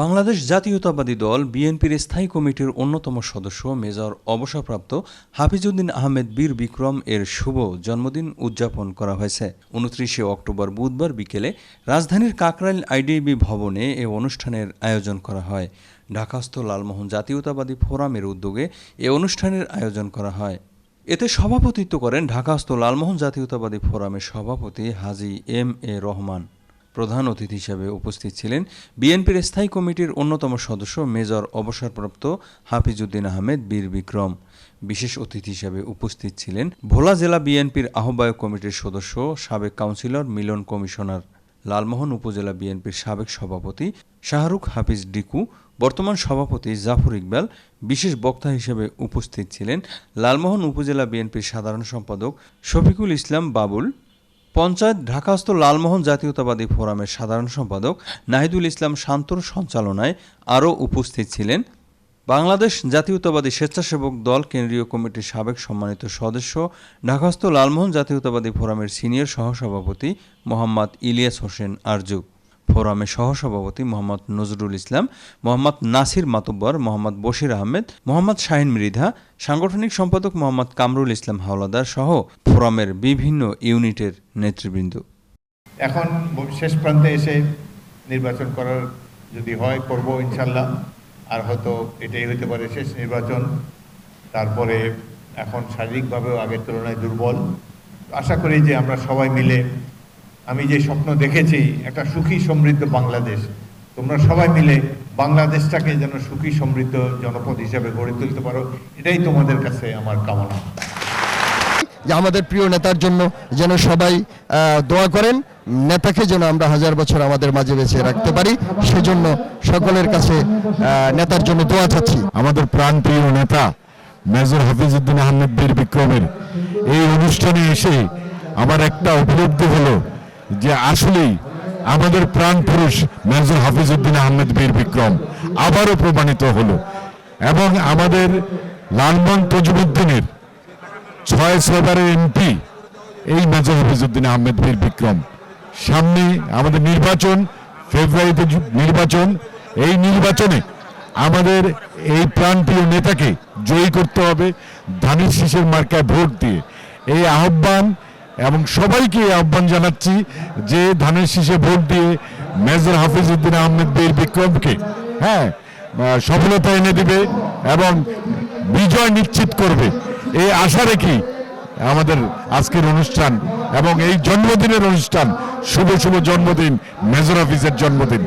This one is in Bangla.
বাংলাদেশ জাতীয়তাবাদী দল বিএনপির স্থায়ী কমিটির অন্যতম সদস্য মেজর অবসরপ্রাপ্ত হাফিজউদ্দিন আহমেদ বীর বিক্রম এর শুভ জন্মদিন উদযাপন করা হয়েছে। উনত্রিশে অক্টোবর বুধবার বিকেলে রাজধানীর কাকরাইল আইডিবি ভবনে এ অনুষ্ঠানের আয়োজন করা হয়। ঢাকাস্থ লালমোহন জাতীয়তাবাদী ফোরামের উদ্যোগে এ অনুষ্ঠানের আয়োজন করা হয়। এতে সভাপতিত্ব করেন ঢাকাস্থ লালমোহন জাতীয়তাবাদী ফোরামের সভাপতি হাজি এম এ রহমান। প্রধান অতিথি হিসেবে উপস্থিত ছিলেন বিএনপির স্থায়ী কমিটির অন্যতম সদস্য মেজর অবসরপ্রাপ্ত হাফিজউদ্দিন আহমেদ বীর বিক্রম। বিশেষ অতিথি হিসেবে উপস্থিত ছিলেন ভোলা জেলা বিএনপির আহ্বায়ক কমিটির সদস্য, সাবেক কাউন্সিলর, মিলন কমিশনার লালমোহন উপজেলা বিএনপির সাবেক সভাপতি শাহরুখ হাফিজ ডিকু, বর্তমান সভাপতি জাফর ইকবাল, বিশেষ বক্তা হিসেবে উপস্থিত ছিলেন লালমোহন উপজেলা বিএনপির সাধারণ সম্পাদক শফিকুল ইসলাম বাবুল পঞ্চায়েত ঢাকাস্থ লালমোহন জাতীয়তাবাদী ফোরামের সাধারণ সম্পাদক নাহিদুল ইসলাম শান্তর সঞ্চালনায় আরও উপস্থিত ছিলেন। বাংলাদেশ জাতীয়তাবাদী স্বেচ্ছাসেবক দল কেন্দ্রীয় কমিটির সাবেক সম্মানিত সদস্য, ঢাকাস্থ লালমোহন জাতীয়তাবাদী ফোরামের সিনিয়র সহসভাপতি মোহাম্মদ ইলিয়াস হোসেন আরজু। ফোরামের সহসভাপতি মোহাম্মদ নজরুল ইসলাম, মোহাম্মদ নাসির মাতব্বর, মোহাম্মদ বশির আহমেদ, মোহাম্মদ শাহিন মৃধা, সাংগঠনিক সম্পাদক মোহাম্মদ কামরুল ইসলাম হাওলাদার সহ ফোরামের বিভিন্ন ইউনিটের নেতৃবৃন্দ। এখন শেষ প্রান্তে এসে নির্বাচন করার যদি হয়, করব ইনশাল্লাহ। আর হয়তো এটাই হতে পারে শেষ নির্বাচন। তারপরে এখন শারীরিকভাবেও আগের তুলনায় দুর্বল। আশা করি যে আমরা সবাই মিলে আমি যে স্বপ্ন দেখেছি একটা সুখী সমৃদ্ধ বাংলাদেশ। তোমরা সবাই মিলে বাংলাদেশটাকে যেন সুখী সমৃদ্ধ জনপদ হিসেবে গড়ে তুলতে পারো এটাই তোমাদের কাছে আমার কামনা। যে আমাদের প্রিয় নেতার জন্য যেন সবাই আহ, দোয়া করেন নেতাকে যেন আমরা হাজার বছর আমাদের মাঝে বেঁচে রাখতে পারি সেজন্য সকলের কাছে আহ, নেতার জন্য দোয়া চাচ্ছি। আমাদের প্রাণ প্রিয় নেতা মেজর হাফিজউদ্দিন আহমেদ বীর বিক্রমের এই অনুষ্ঠানে এসে আমার একটা উপলব্ধি হলো যে আসলেই আমাদের প্রাণ পুরুষ মেজর হাফিজউদ্দিন আহমেদ বীর বিক্রম আবারও প্রমাণিত হলো। এবং আমাদের লালমন তজুমুদ্দিনের ছয় ছয়বারের এমপি এই মেজর হাফিজউদ্দিন আহমেদ বীর বিক্রম। সামনে আমাদের নির্বাচন, ফেব্রুয়ারিতে নির্বাচন, এই নির্বাচনে আমাদের এই প্রাণপ্রিয় নেতাকে জয়ী করতে হবে, ধানের শীষের মার্কায় ভোট দিয়ে। এই আহ্বান এবং সবাইকে আহ্বান জানাচ্ছি যে ধানের শীষে ভোট দিয়ে মেজর হাফিজউদ্দিন আহমেদ বীর বিক্রমকে হ্যাঁ সফলতা এনে দিবে এবং বিজয় নিশ্চিত করবে। এই আশা রেখেই আমাদের আজকের অনুষ্ঠান এবং এই জন্মদিনের অনুষ্ঠান, শুভ শুভ জন্মদিন, মেজর অফিসের জন্মদিন।